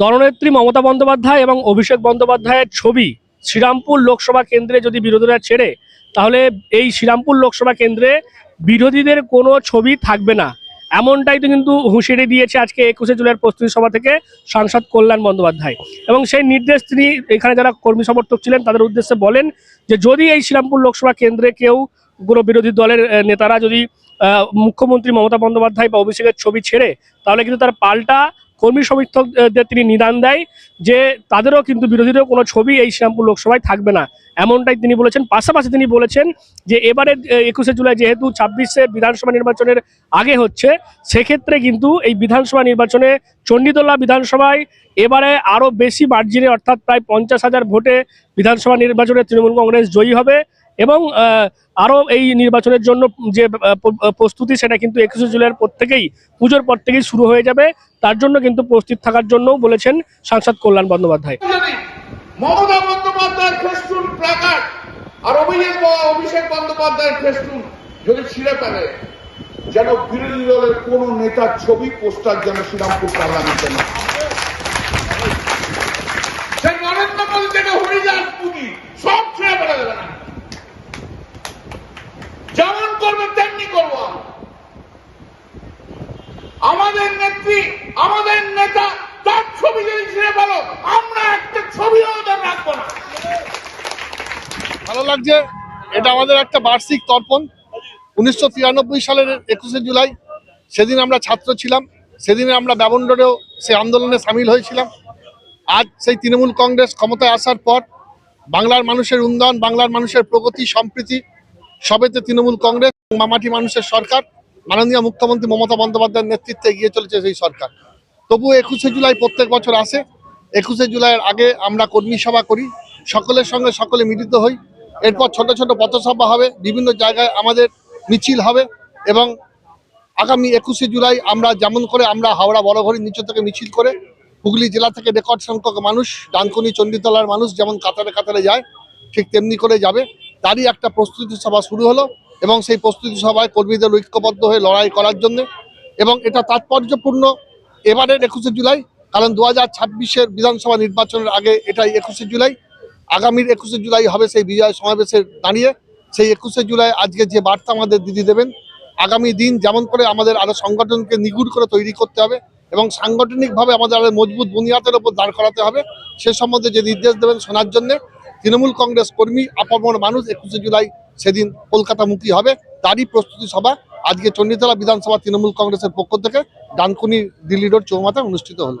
দলনেত্রী মমতা বন্দ্যোপাধ্যায় এবং অভিষেক বন্দ্যোপাধ্যায়ের ছবি শ্রীরামপুর লোকসভা কেন্দ্রে যদি বিরোধীরা ছেড়ে, তাহলে এই শ্রীরামপুর লোকসভা কেন্দ্রে বিরোধীদের কোনো ছবি থাকবে না। এমনটাই তো কিন্তু হুঁশিয়ারি দিয়েছে আজকে একুশে জুলাইয়ের প্রস্তুতি সভা থেকে সাংসদ কল্যাণ বন্দ্যোপাধ্যায়। এবং সেই নির্দেশ তিনি এখানে যারা কর্মী সমর্থক ছিলেন, তাদের উদ্দেশ্যে বলেন যে যদি এই শ্রীরামপুর লোকসভা কেন্দ্রে কেউ কোনো বিরোধী দলের নেতারা যদি মুখ্যমন্ত্রী মমতা বন্দ্যোপাধ্যায় বা অভিষেকের ছবি ছেড়ে, তাহলে কিন্তু তার পাল্টা কর্মী সমর্থকদের তিনি নিদান দেয় যে তাদেরও কিন্তু বিরোধীদেরও কোনো ছবি এই শ্রীরামপুর লোকসভায় থাকবে না। এমনটাই তিনি বলেছেন। পাশাপাশি তিনি বলেছেন যে এবারে একুশে জুলাই যেহেতু ছাব্বিশে বিধানসভা নির্বাচনের আগে হচ্ছে, সেক্ষেত্রে কিন্তু এই বিধানসভা নির্বাচনে চণ্ডীতলা বিধানসভায় এবারে আরও বেশি মার্জিনে, অর্থাৎ প্রায় পঞ্চাশ হাজার ভোটে বিধানসভা নির্বাচনে তৃণমূল কংগ্রেস জয়ী হবে। এবং আরও এই নির্বাচনের জন্য যে প্রস্তুতি সেটা কিন্তু একুশে জুলাইয়ের পর থেকেই, পুজোর পর থেকেই শুরু হয়ে যাবে। তার জন্য কিন্তু প্রস্তুত থাকার জন্যও বলেছেন সাংসদ কল্যাণ বন্দ্যোপাধ্যায়। মমতা বন্দ্যোপাধ্যায়ের ফেস্টুন প্ল্যাকার্ড আর অভিষেক অভিষেক বন্দ্যোপাধ্যায়ের ফেস্টুন যদি ছিঁড়ে ফেলে, যেন বিরোধী দলের কোন নেতার ছবি, পোস্টার যেন শ্রীরামপুর পার্লামেন্টে না সে নরেন্দ্র মোদী থেকে হরিদাস পুঁজি সব ছেড়ে ফেলে দেবে না। যেমন করবে তেমনি করব। আমাদের নেত্রী, আমাদের নেতা, তার ছবি যদি ছিঁড়ে ফেলো, আমরা একটা ছবিও ওদের রাখব না। ভালো লাগছে। এটা আমাদের একটা বার্ষিক তর্পণ। উনিশশো তিরানব্বই সালের একুশে জুলাই, সেদিন আমরা ছাত্র ছিলাম। সেদিনে আমরা ব্যবন্ডরেও সেই আন্দোলনে সামিল হয়েছিলাম। আজ সেই তৃণমূল কংগ্রেস ক্ষমতায় আসার পর বাংলার মানুষের উন্নয়ন, বাংলার মানুষের প্রগতি, সম্প্রীতি সবেতে তৃণমূল কংগ্রেস মামাটি মানুষের সরকার, মাননীয় মুখ্যমন্ত্রী মমতা বন্দ্যোপাধ্যায়ের নেতৃত্বে এগিয়ে চলেছে সেই সরকার। তবু একুশে জুলাই প্রত্যেক বছর আসে। একুশে জুলাইয়ের আগে আমরা কর্মী সভা করি, সকলের সঙ্গে সকলে মিলিত হই। এরপর ছোট ছোট পথসভা হবে, বিভিন্ন জায়গায় আমাদের মিছিল হবে এবং আগামী একুশে জুলাই আমরা যেমন করে আমরা হাওড়া বড়ঘড়ির নিচে থেকে মিছিল করে হুগলি জেলা থেকে রেকর্ড সংখ্যক মানুষ, ডানকুনি, চণ্ডীতলার মানুষ যেমন কাতারে কাতারে যায়, ঠিক তেমনি করে যাবে। তারই একটা প্রস্তুতি সভা শুরু হলো এবং সেই প্রস্তুতি সভায় কর্মীদের ঐক্যবদ্ধ হয়ে লড়াই করার জন্য এবং এটা তাৎপর্যপূর্ণ। এবারের একুশে জুলাই, কারণ দু হাজার ছাব্বিশের বিধানসভা নির্বাচনের আগে এটাই একুশে জুলাই। আগামীর একুশে জুলাই হবে সেই বিজয় সমাবেশে দাঁড়িয়ে। সেই একুশে জুলাই আজকে যে বার্তা আমাদের দিদি দেবেন, আগামী দিন যেমন করে আমাদের আরও সংগঠনকে নিগুড় করে তৈরি করতে হবে এবং সাংগঠনিকভাবে আমাদের আরও মজবুত বুনিয়াদের ওপর দাঁড় করাতে হবে, সে সম্বন্ধে যে নির্দেশ দেবেন শোনার জন্য। তৃণমূল কংগ্রেস কর্মী, আপামর মানুষ একুশে জুলাই সেদিন কলকাতামুখী হবে। তারই প্রস্তুতি সভা আজকে চণ্ডীতলা বিধানসভা তৃণমূল কংগ্রেসের পক্ষ থেকে ডানকুনি দিল্লি রোড চৌমাথায় অনুষ্ঠিত হলো।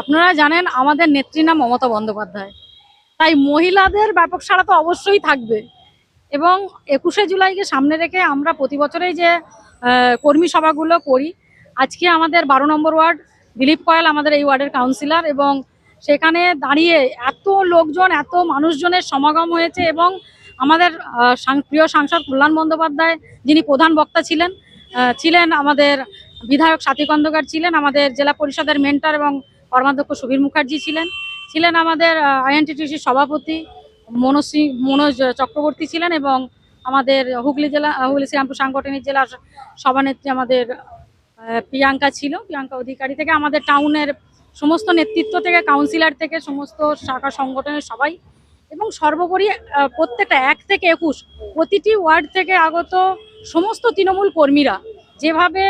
আপনারা জানেন আমাদের নেত্রী নাম মমতা বন্দ্যোপাধ্যায়। তাই মহিলাদের ব্যাপক সাড়া তো অবশ্যই থাকবে। এবং একুশে জুলাইকে সামনে রেখে আমরা প্রতি বছরেই যে কর্মী সভাগুলো করি, আজকে আমাদের বারো নম্বর ওয়ার্ড, দিলীপ কয়াল আমাদের এই ওয়ার্ডের কাউন্সিলর এবং সেখানে দাঁড়িয়ে এত লোকজন, এত মানুষজনের সমাগম হয়েছে এবং আমাদের প্রিয় সাংসদ কল্যাণ বন্দ্যোপাধ্যায় যিনি প্রধান বক্তা ছিলেন ছিলেন আমাদের বিধায়ক সাথী খন্দকার ছিলেন, আমাদের জেলা পরিষদের মেন্টার এবং কর্মাধ্যক্ষ সুবীর মুখার্জি ছিলেন। ছিলেন আমাদের আইএনটিটিসির সভাপতি মনোজ মনোজ চক্রবর্তী ছিলেন এবং আমাদের হুগলি জেলা হুগলি শ্রীরামপুর সাংগঠনিক জেলার সভানেত্রী আমাদের প্রিয়াঙ্কা ছিল। প্রিয়াঙ্কা অধিকারী থেকে আমাদের টাউনের সমস্ত নেতৃত্ব থেকে, কাউন্সিলর থেকে, সমস্ত শাখা সংগঠনের সবাই এবং সর্বোপরি প্রত্যেকটা এক থেকে একুশ, প্রতিটি ওয়ার্ড থেকে আগত সমস্ত তৃণমূল কর্মীরা যেভাবে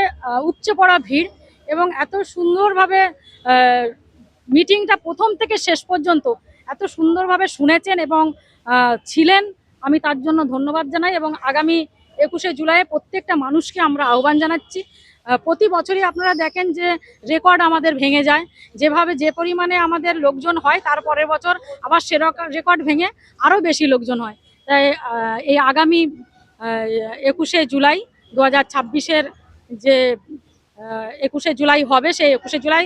উপচে পড়া ভিড় এবং এত সুন্দরভাবে মিটিংটা প্রথম থেকে শেষ পর্যন্ত এত সুন্দরভাবে শুনেছেন এবং ছিলেন। আমি তার জন্য ধন্যবাদ জানাই এবং আগামী একুশে জুলাই প্রত্যেকটা মানুষকে আমরা আহ্বান জানাচ্ছি। প্রতি বছরই আপনারা দেখেন যে রেকর্ড আমাদের ভেঙে যায়। যেভাবে যে পরিমাণে আমাদের লোকজন হয়, তার পরের বছর আবার সে রেকর্ড ভেঙে আরও বেশি লোকজন হয়। তাই এই আগামী একুশে জুলাই দু হাজার যে একুশে জুলাই হবে, সেই একুশে জুলাই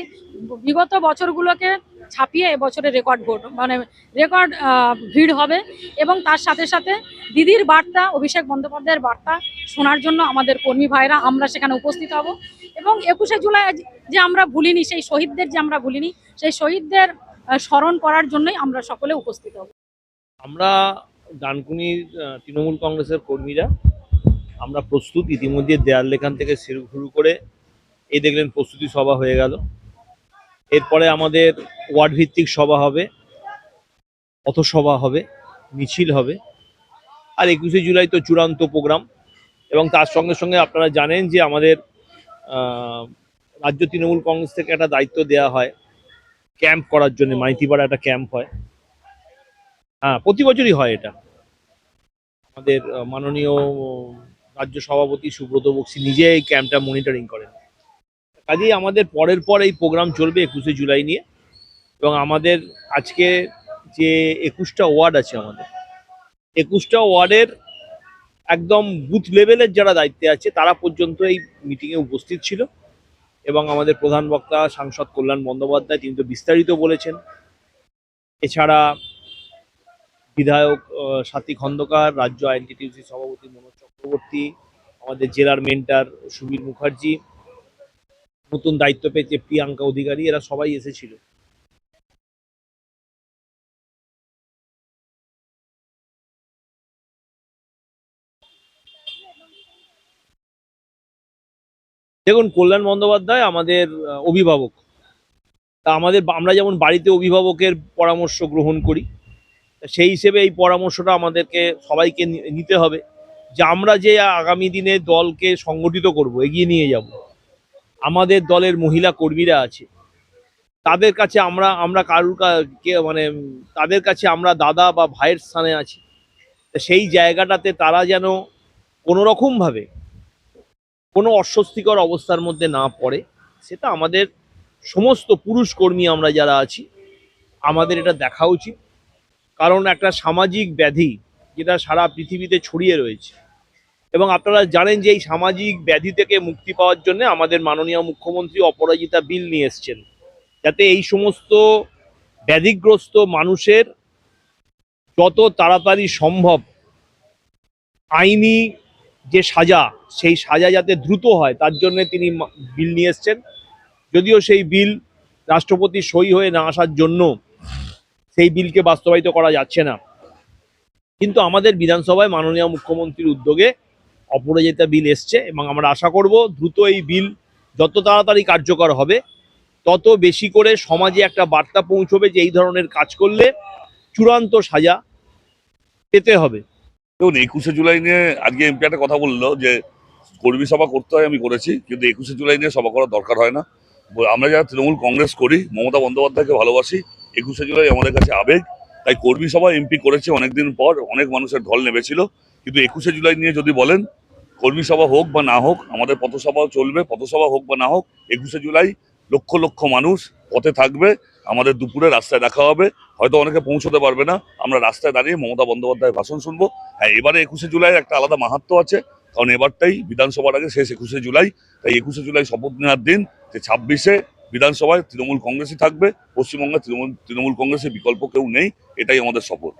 বিগত বছরগুলোকে ছাপিয়ে এবছরে রেকর্ড ভোট মানে রেকর্ড ভিড় হবে এবং তার সাথে সাথে দিদির বার্তা, অভিষেক বন্দ্যোপাধ্যায়ের বার্তা শোনার জন্য আমাদের কর্মী ভাইরা আমরা সেখানে উপস্থিত হব। এবং একুশে জুলাই যে আমরা ভুলিনি, সেই শহীদদের যে আমরা ভুলিনি, সেই শহীদদের স্মরণ করার জন্যই আমরা সকলে উপস্থিত হব। আমরা ডানকুনির তৃণমূল কংগ্রেসের কর্মীরা, আমরা প্রস্তুত ইতিমধ্যে দেয়াল লেখান থেকে শুরু করে এই দেখলেন প্রস্তুতি সভা হয়ে গেল। এরপরে আমাদের ওয়ার্ড ভিত্তিক সভা হবে, পথসভা হবে, মিছিল হবে। আর একুশে জুলাই তো চূড়ান্ত প্রোগ্রাম এবং তার সঙ্গে সঙ্গে আপনারা জানেন যে আমাদের রাজ্য তৃণমূল কংগ্রেস থেকে একটা দায়িত্ব দেওয়া হয় ক্যাম্প করার জন্য, মাইতিপাড়া একটা ক্যাম্প হয়। হ্যাঁ প্রতি বছরই হয় এটা। আমাদের মাননীয় রাজ্য সভাপতি সুব্রত বক্সি নিজে এই ক্যাম্পটা মনিটরিং করেন। কাজেই আমাদের পরের পর এই প্রোগ্রাম চলবে একুশে জুলাই নিয়ে। এবং আমাদের আজকে যে একুশটা ওয়ার্ড আছে আমাদের, একুশটা ওয়ার্ডের একদম বুথ লেভেলের যারা দায়িত্বে আছে, তারা পর্যন্ত এই মিটিংয়ে উপস্থিত ছিল। এবং আমাদের প্রধান বক্তা সাংসদ কল্যাণ বন্দ্যোপাধ্যায়, তিনি তো বিস্তারিত বলেছেন। এছাড়া বিধায়ক স্বাতী খন্দকার, রাজ্য আইনটিটিউসি সভাপতি মনোজ চক্রবর্তী, আমাদের জেলার মেন্টার সুবীর মুখার্জি নতুন দায়িত্ব পেয়েছে প্রিয়াঙ্কা অধিকারী, এরা সবাই এসেছিল। দেখুন, কল্যাণ বন্দ্যোপাধ্যায় আমাদের অভিভাবক। তা আমাদের, আমরা যেমন বাড়িতে অভিভাবকের পরামর্শ গ্রহণ করি সেই হিসেবে এই পরামর্শটা আমাদেরকে সবাইকে নিতে হবে যে আমরা যে আগামী দিনে দলকে সংগঠিত করব, এগিয়ে নিয়ে যাব। আমাদের দলের মহিলা কর্মীরা আছে। তাদের কাছে আমরা আমরা কারুর মানে তাদের কাছে আমরা দাদা বা ভাইয়ের স্থানে আছি। সেই জায়গাটাতে তারা যেন কোনো রকমভাবে কোনো অস্বস্তিকর অবস্থার মধ্যে না পড়ে, সেটা আমাদের সমস্ত পুরুষ কর্মী আমরা যারা আছি, আমাদের এটা দেখা উচিত। কারণ একটা সামাজিক ব্যাধি যেটা সারা পৃথিবীতে ছড়িয়ে রয়েছে এবং আপনারা জানেন যে এই সামাজিক ব্যাধি থেকে মুক্তি পাওয়ার জন্য আমাদের মাননীয় মুখ্যমন্ত্রী অপরাজিতা বিল নিয়ে এসছেন। যাতে এই সমস্ত ব্যাধিগ্রস্ত মানুষের যত তাড়াতাড়ি সম্ভব আইনি যে সাজা, সেই সাজা যাতে দ্রুত হয়, তার জন্য তিনি বিল নিয়ে এসছেন। যদিও সেই বিল রাষ্ট্রপতি সই হয়ে না আসার জন্য সেই বিলকে বাস্তবায়িত করা যাচ্ছে না। কিন্তু আমাদের বিধানসভায় মাননীয় মুখ্যমন্ত্রীর উদ্যোগে অপরাজিতা বিল এসছে এবং আমরা আশা করব দ্রুত এই বিল যত তাড়াতাড়ি কার্যকর হবে, তত বেশি করে সমাজে একটা বার্তা পৌঁছবে যে এই ধরনের কাজ করলে চূড়ান্ত সাজা পেতে হবে। দেখুন, একুশে জুলাই নিয়ে আজকে এমপি একটা কথা বলল যে কর্মী সভা করতে হয় আমি করেছি, কিন্তু একুশে জুলাই নিয়ে সভা করার দরকার হয় না। আমরা যারা তৃণমূল কংগ্রেস করি, মমতা বন্দ্যোপাধ্যায়কে ভালোবাসি, একুশে জুলাই আমাদের কাছে আবেগ। তাই কর্মী সভা এমপি করেছে অনেকদিন পর, অনেক মানুষের ঢল নেমেছিল। কিন্তু একুশে জুলাই নিয়ে যদি বলেন, কর্মী সভা হোক বা না হোক, আমাদের পথসভাও চলবে, পথসভা হোক বা না হোক, একুশে জুলাই লক্ষ লক্ষ মানুষ পথে থাকবে, আমাদের দুপুরে রাস্তায় দেখা হবে, হয়তো অনেকে পৌঁছতে পারবে না, আমরা রাস্তায় দাঁড়িয়ে মমতা বন্দ্যোপাধ্যায়ের ভাষণ শুনব। হ্যাঁ এবারে একুশে জুলাই একটা আলাদা মাহাত্ম আছে, কারণ এবারটাই বিধানসভার আগে শেষ একুশে জুলাই, তাই একুশে জুলাই শপথ নেওয়ার দিন যে ছাব্বিশে বিধানসভায় তৃণমূল কংগ্রেসই থাকবে, পশ্চিমবঙ্গে তৃণমূল তৃণমূল কংগ্রেসের বিকল্প কেউ নেই, এটাই আমাদের শপথ।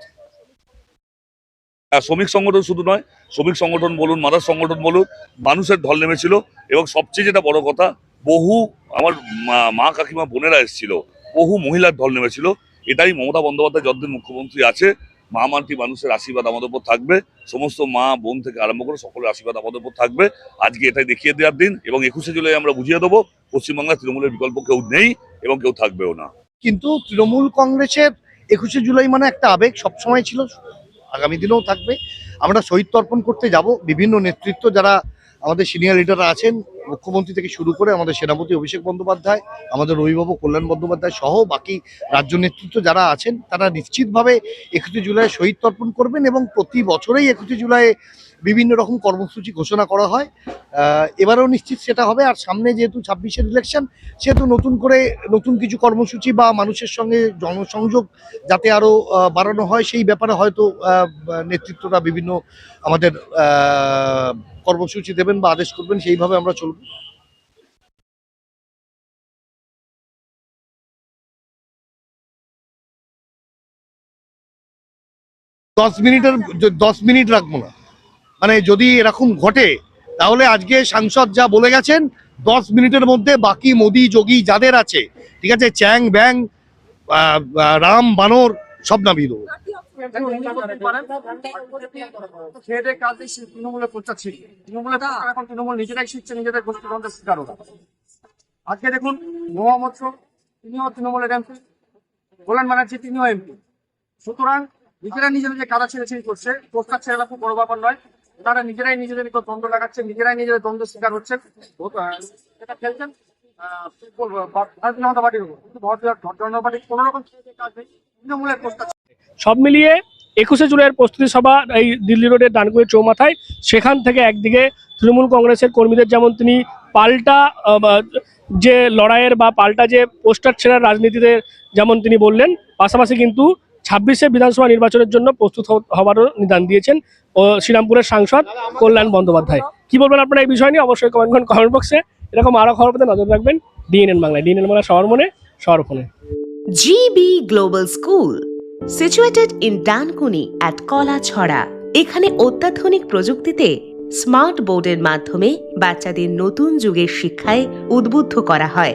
শ্রমিক সংগঠন শুধু নয়, শ্রমিক সংগঠন বলুন, মাদার সংগঠন বলুন, মানুষের ঢল নেমেছিল এবং সবচেয়ে যেটা বড় কথা, বহু আমার মা- কাকিমা, বোনেরা এসেছিল, বহু মহিলার ঢল নেমেছিল। এটাই মমতা বন্দ্যোপাধ্যায় যতদিন মুখ্যমন্ত্রী আছে, মা মানটি মানুষের আশীর্বাদ আমাদের উপর থাকবে, সমস্ত মা, বোন থেকে আরম্ভ করে সকলের আশীর্বাদ আমাদের উপর থাকবে। আজকে এটাই দেখিয়ে দেওয়ার দিন এবং একুশে জুলাই আমরা বুঝিয়ে দেবো পশ্চিমবাংলায় তৃণমূলের বিকল্প কেউ নেই এবং কেউ থাকবেও না। কিন্তু তৃণমূল কংগ্রেসের একুশে জুলাই মানে একটা আবেগ, সবসময় ছিল আগামী দিনেও থাকবে। আমরা শহীদ তর্পণ করতে যাব। বিভিন্ন নেতৃত্ব যারা আমাদের সিনিয়র লিডাররা আছেন, মুখ্যমন্ত্রী থেকে শুরু করে আমাদের সেনাপতি অভিষেক বন্দ্যোপাধ্যায়, আমাদের অভিভাবক কল্যাণ বন্দ্যোপাধ্যায় সহ বাকি রাজ্য নেতৃত্ব যারা আছেন, তারা নিশ্চিতভাবে একুশে জুলাই শহীদ তর্পণ করবেন এবং প্রতি বছরেই একুশে জুলাই বিভিন্ন রকম কর্মসূচি ঘোষণা করা হয়। এবারেও নিশ্চিত সেটা হবে। আর সামনে যেহেতু ছাব্বিশের ইলেকশন সেহেতু নতুন করে নতুন কিছু কর্মসূচি বা মানুষের সঙ্গে জনসংযোগ যাতে আরও বাড়ানো হয়, সেই ব্যাপারে হয়তো নেতৃত্বরা বিভিন্ন আমাদের কর্মসূচি দেবেন বা আদেশ করবেন, সেইভাবে আমরা চলব। দশ মিনিটের, দশ মিনিট রাখব না। মানে যদি এরকম ঘটে, তাহলে আজকে সাংসদ যা বলে গেছেন, দশ মিনিটের মধ্যে বাকি মোদি, যোগী যাদের আছে, ঠিক আছে, চ্যাং ব্যাং রাম বানর, সব নামিয়ে দেবো। আজকে দেখুন মোহাম্মদ শো তিনিও তৃণমূলের এমপি। গোলান ব্যানার্জি, তিনিও এমপি। সুতরাং নিজেরা নিজেরা যে কাদা ছেড়েছেড়ি করছে পোস্টার ছেড়ে খুব বড় ব্যাপার নয়। তারা নিজেরাই নিজেদের দ্বন্দ্ব লাগাচ্ছে নিজেরাই নিজেদের দ্বন্দ্ব শিকার হচ্ছেন এটা খেলছেন? আহ, কি বলব, ভা- ভারতীয় জনতা পার্টির উপর। কিন্তু ভারতীয় জনতা পার্টি কোনো রকম কাজ নেই। তৃণমূলের পোস্টার সব মিলিয়ে একুশে জুলাইয়ের প্রস্তুতি সভা এই দিল্লি রোডের ডানকুনি চৌমাথায় সেখান থেকে একদিকে তৃণমূল কংগ্রেসের কর্মীদের যেমন তিনি পাল্টা বা যে লড়াইয়ের বা পাল্টা যে পোস্টার ছেড়ার রাজনীতিতে যেমন তিনি বললেন পাশাপাশি কিন্তু ছাব্বিশে বিধানসভা নির্বাচনের জন্য প্রস্তুত হওয়ারও নিদান দিয়েছেন ও শ্রীরামপুরের সাংসদ কল্যাণ বন্দ্যোপাধ্যায়। কি বলবেন আপনারা এই বিষয় নিয়ে? অবশ্যই কমেন্ট করুন কমেন্ট বক্সে এরকম আরও খবর পেতে নজর রাখবেন ডিএনএন বাংলায়। ডিএনএন বাংলা সবার মনে সবার ফোনে। GB Global School, situated in Dankuni at Kalachhara এখানে অত্যাধুনিক প্রযুক্তিতে স্মার্ট বোর্ডের মাধ্যমে বাচ্চাদের নতুন যুগের শিক্ষায় উদ্বুদ্ধ করা হয়।